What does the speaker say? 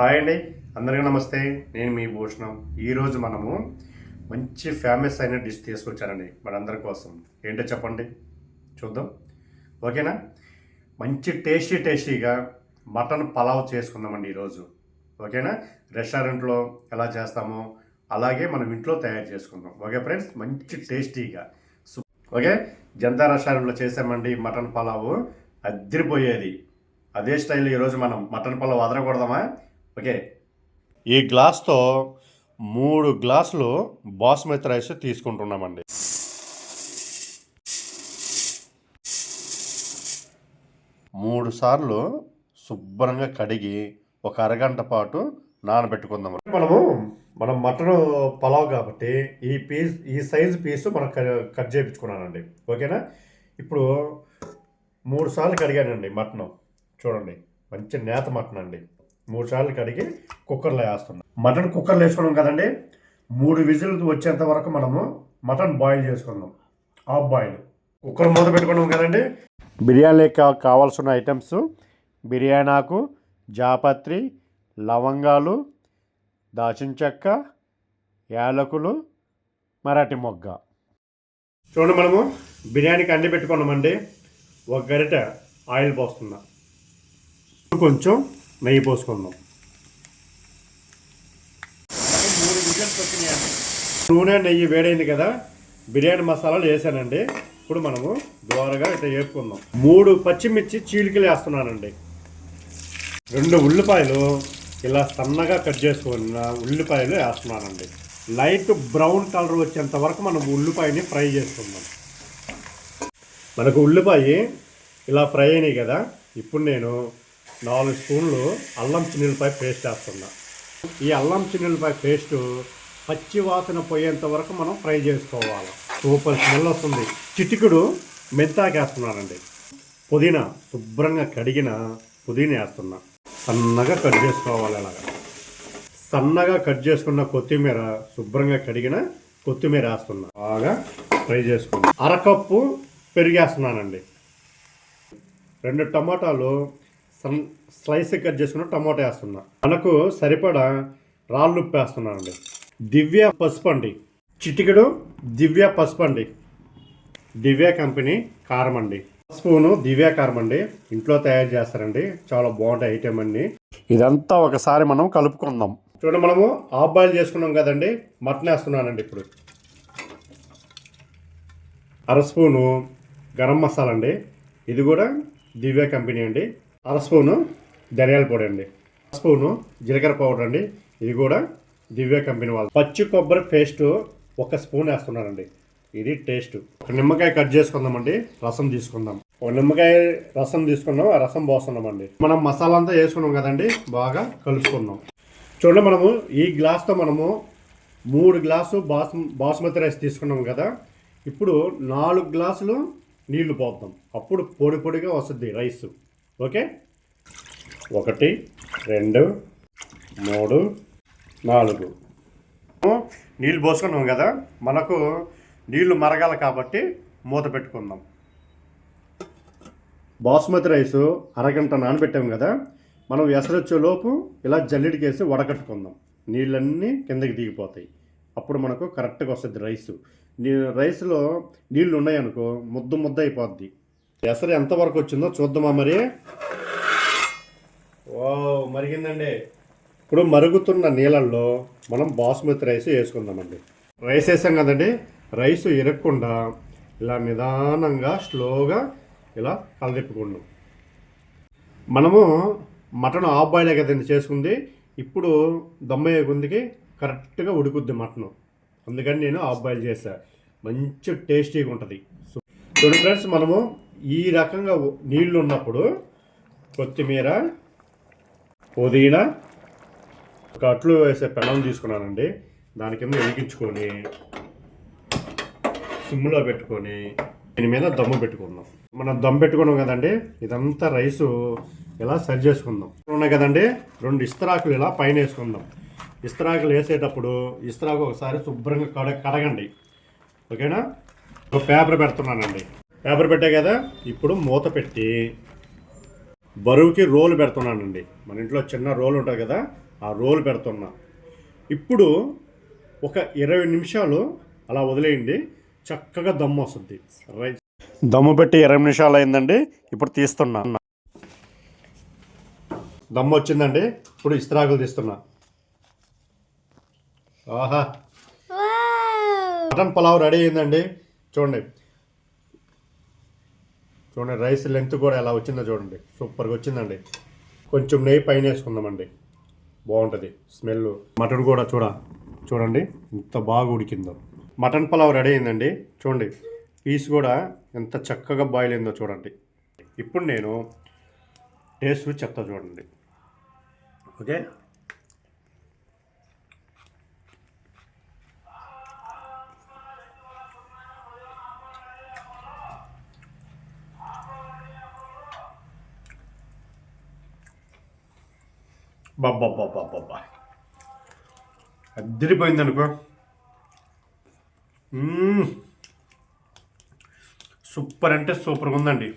Hi అండి. అందరికీ నమస్తే. నేను మీ భూషణం ఈరోజు మనము మంచి ఫేమస్ అయిన డిష్ తీసుకొచ్చానండి మనందరి కోసం. ఏంటో చెప్పండి. చూద్దాం. ఓకేనా? మంచి టేస్టీ టేస్టీగా మటన్ పలావ్ చేసుకుందామండి ఈరోజు. ఓకేనా? రెస్టారెంట్లో ఎలా చేస్తామో అలాగే మనం ఇంట్లో తయారు చేసుకుందాం. Okay friends? మంచి టేస్టీగా ఓకే? జనతా రెస్టారెంట్లో చేసామండి మటన్ పలావు. అద్దరిపోయేది అదే స్టైల్ ఈరోజు మనం మటన్ పలావ్ అదరకూడదామా ఓకే. ఈ గ్లాస్తో మూడు గ్లాసులు బాస్మతి రైస్ తీసుకుంటున్నామండి. మూడు సార్లు శుభ్రంగా కడిగి ఒక అరగంట పాటు నానబెట్టుకుందాం. మనము మనం మటన్ పలావ్ కాబట్టి ఈ పీస్ ఈ సైజు పీసు మనం క- కట్ చేయించుకున్నానండి ఓకేనా? ఇప్పుడు మూడు సార్లు కడిగానండి మటన్. చూడండి మంచి నేత మటన్ అండి మూడు సార్లు కడిగి కుక్కర్లో వేస్తున్నాం. మటన్ కుక్కర్లో వేసుకున్నాం కదండి. మూడు విజిల్ వచ్చేంత వరకు మనము మటన్ బాయిల్ చేసుకుందాం. Half boil. కుక్కర్ మూత పెట్టుకున్నాం కదండి. బిర్యానీకి కా- కావాల్సిన ఐటమ్స్ బిర్యానీ ఆకు జాపత్రి లవంగాలు దాచిన చెక్క యాలకులు మరాఠీ మొగ్గ. చూడండి మనము బిర్యానీకి అన్ని పెట్టుకున్నామండి. ఒక గరిట ఆయిల్ పోస్తున్నా. కొంచెం నెయ్యి పోసుకుందాం. మూడు విజిల్స్ వచ్చినాయండి నూనె నెయ్యి వేడైంది కదా బిర్యానీ మసాలాలు వేసానండి. ఇప్పుడు మనము దోరగా ఇట్లా వేపుకుందాం. మూడు పచ్చిమిర్చి చీలికలు వేస్తున్నానండి. రెండు ఉల్లిపాయలు ఇలా సన్నగా కట్ చేసుకున్న ఉల్లిపాయలు వేస్తున్నానండి. లైట్ బ్రౌన్ కలర్ వచ్చేంత వరకు మనం ఉల్లిపాయని ఫ్రై చేసుకుందాం. మనకు ఉల్లిపాయ ఇలా ఫ్రై అయినాయి కదా ఇప్పుడు నేను నాలుగు స్పూన్లు అల్లం చిన్నులపాయ పేస్ట్ వేస్తున్నా. ఈ అల్లం చిన్నులపాయ పేస్ట్ పచ్చి వాసన పోయేంత వరకు మనం ఫ్రై చేసుకోవాలి. సూపర్ స్మెల్ వస్తుంది. చిటికుడు మెంతాకు వేస్తున్నానండి. పుదీనా శుభ్రంగా కడిగిన పుదీనా వేస్తున్నా. సన్నగా కట్ చేసుకోవాలి అలాగా. సన్నగా కట్ చేసుకున్న కొత్తిమీర శుభ్రంగా కడిగిన కొత్తిమీర వేస్తున్నా. బాగా ఫ్రై చేసుకున్నా. అరకప్పు పెరిగేస్తున్నానండి రెండు టమాటాలు సన్ స్లైస్ కట్ చేసుకున్న టమాటా వేస్తున్నా. మనకు సరిపడా రాళ్ళు ఉప్పు వేస్తున్నానండి దివ్య పసుపు అండి చిటికెడు దివ్య పసుపు అండి దివ్య కంపెనీ కారం అండి స్పూను దివ్య కారం అండి ఇంట్లో తయారు చేస్తారండి. చాలా బాగుంటాయి ఐటెం అండి ఇదంతా ఒకసారి మనం కలుపుకుందాం. చూడండి మనము ఆఫ్ బాయిల్ చేసుకున్నాం కదండి. మటన్ వేస్తున్నానండి ఇప్పుడు. అర స్పూను గరం మసాలా అండి. ఇది కూడా దివ్య కంపెనీ అండి. అర స్పూను ధనియాల పొడి అండి. అర స్పూను జీలకర్ర పౌడర్ అండి. ఇది కూడా దివ్య కంపెనీ వాళ్ళు. పచ్చి కొబ్బరి పేస్ట్ ఒక స్పూన్ వేస్తున్నారండి. ఇది టేస్ట్. ఒక నిమ్మకాయ కట్ చేసుకుందామండి. రసం తీసుకుందాం. ఒక నిమ్మకాయ రసం తీసుకున్నాం ఆ రసం పోస్తున్నామండి. మనం మసాలా అంతా వేసుకున్నాం కదండి బాగా కలుపుకున్నాం. చూడండి మనము ఈ గ్లాస్తో మనము మూడు గ్లాసు బాస్ బాస్మతి రైస్ తీసుకున్నాం కదా. ఇప్పుడు నాలుగు గ్లాసులు నీళ్ళు పోద్దాం. అప్పుడు పొడి పొడిగా వస్తుంది రైస్. ఓకే? ఒకటి రెండు మూడు నాలుగు. నీళ్ళు పోసుకున్నాం కదా? మనకు నీళ్ళు మరగాలి కాబట్టి మూత పెట్టుకుందాం. బాస్మతి రైస్ అరగంట నానబెట్టాం కదా? మనం ఎసరొచ్చేలోపు ఇలా జల్లెడికేసి వడకట్టుకుందాం. నీళ్ళన్నీ కిందకి దిగిపోతాయి. అప్పుడు మనకు కరెక్ట్గా వస్తుంది రైస్. నీ రైస్లో నీళ్ళు ఉన్నాయనుకో ముద్ద ముద్ద అయిపోద్ది. ఎసరు ఎంతవరకు వచ్చిందో చూద్దామా మరి? ఓ మరిగిందండి. ఇప్పుడు మరుగుతున్న నీళ్ళల్లో మనం బాస్మతి రైస్ వేసుకుందామండి. రైస్ వేసాం కదండి. రైస్ ఇరగకుండా ఇలా నిదానంగా స్లోగా ఇలా కలదిప్పుకుందాం. మనము మటన్ హాఫ్ బాయిల్ కదండి చేసుకుంది. ఇప్పుడు దమ్మయ్య గుందికి కరెక్ట్గా ఉడుకుద్ది మటన్. అందుకని నేను హాఫ్ బాయిల్ చేసా మంచి టేస్టీగా ఉంటుంది. సో చూడండి ఫ్రెండ్స్ మనము ఈ రకంగా నీళ్ళు ఉన్నప్పుడు కొత్తిమీర పుదీనా ఒక అట్లు వేసే పెనం తీసుకున్నానండి. దాని కింద వెలిగించుకొని సిమ్లో పెట్టుకొని దీని మీద దమ్ము పెట్టుకుందాం. మనం దమ్ పెట్టుకున్నాం కదండి ఇదంతా రైసు ఇలా సరి చేసుకుందాం? ఉన్నాయి కదండి రెండు ఇస్తరాకులు ఇలా పైన వేసుకుందాం. ఇస్తరాకులు వేసేటప్పుడు ఇస్తరాకు ఒకసారి శుభ్రంగా కడ కడగండి. ఓకేనా? ఒక పేపర్ పెడుతున్నానండి. పేపర్ పెట్టే కదా? ఇప్పుడు మూత పెట్టి. బరువుకి రోలు పెడుతున్నానండి. మన ఇంట్లో చిన్న రోల్ ఉంటుంది కదా ఆ రోల్ పెడుతున్నా. ఇప్పుడు ఒక ఇరవై నిమిషాలు అలా వదిలేయండి. చక్కగా దమ్ము వస్తుంది. రైస్ దమ్ము పెట్టి ఇరవై నిమిషాలు అయిందండి. ఇప్పుడు తీస్తున్నా. దమ్ము వచ్చిందండి. ఇప్పుడు ఇస్త్రాకులు తీస్తున్నా. ఆహా. మటన్ పలావ్ రెడీ అయిందండి. చూడండి. చూడండి రైస్ లెంత్ కూడా ఎలా వచ్చిందో చూడండి. సూపర్గా వచ్చిందండి. కొంచెం నెయ్యి పైన వేసుకుందామండి. బాగుంటుంది. స్మెల్ మటన్ కూడా చూడ చూడండి ఎంత బాగా ఉడికిందో. మటన్ పలావ్ రెడీ అయిందండి. చూడండి పీస్ కూడా ఎంత చక్కగా బాయిల్ అయిందో చూడండి. ఇప్పుడు నేను టేస్ట్ చెప్తా చూడండి. ఓకే బాబ్బా అద్దరిపోయింది అనుకో సూపర్ అంటే సూపర్గా ఉందండి